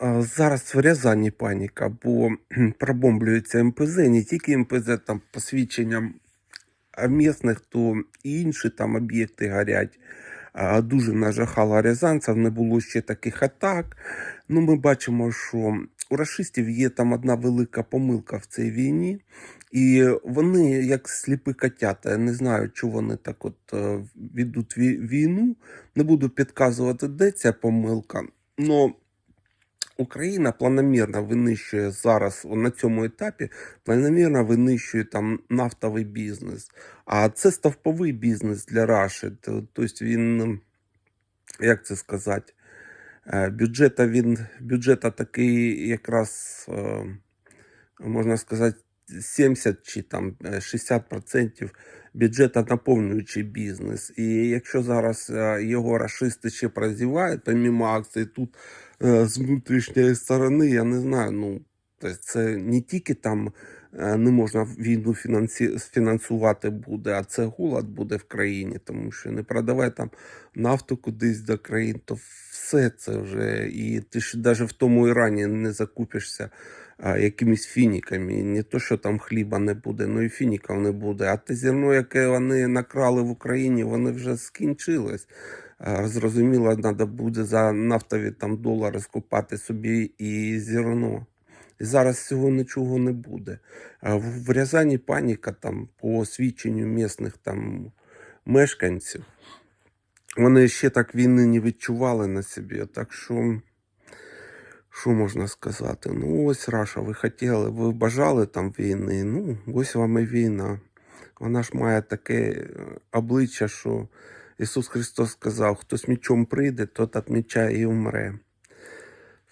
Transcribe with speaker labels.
Speaker 1: Зараз в Рязані паніка, бо пробомблюється МПЗ, не тільки МПЗ, там посвідченням місних, то і інші там об'єкти горять. Дуже нажахало рязанців, не було ще таких атак. Ну, ми бачимо, що у рашистів є там одна велика помилка в цій війні, і вони, як сліпі котята, я не знаю, чого вони так от е, ведуть війну. Не буду підказувати, де ця помилка. Но Україна планомірно винищує зараз на цьому етапі, планомірно винищує там нафтовий бізнес. А це стовповий бізнес для Раші. Тобто він, як це сказати, е, бюджета він бюджета такий якраз е, можна сказати 70 чи там е, 60% бюджету наповнюючий бізнес. І якщо зараз е, його расисти ще прозівають, помімо акцій тут е, з внутрішньої сторони, я не знаю, ну це не тільки там е, не можна війну фінансі... фінансувати буде, а це голод буде в країні, тому що не продавай там нафту кудись до країн, то все це вже. І ти ж навіть в тому Ірані не закупишся а, якимись фініками. Не то, що там хліба не буде, ну і фініків не буде. А те зерно, яке вони накрали в Україні, воно вже скінчилось. А, Зрозуміло, треба буде за нафтові там долари скупати собі і зерно. І зараз цього нічого не буде. В Рязані паніка там по свідченню місних там мешканців. Вони ще так війни не відчували на собі. Так що, що можна сказати? Ну, ось Раша, ви хотіли, ви бажали там війни. Ну, ось вам і війна. Вона ж має таке е, обличчя, що Ісус Христос сказав: хтось мічом прийде, тот від меча і умре.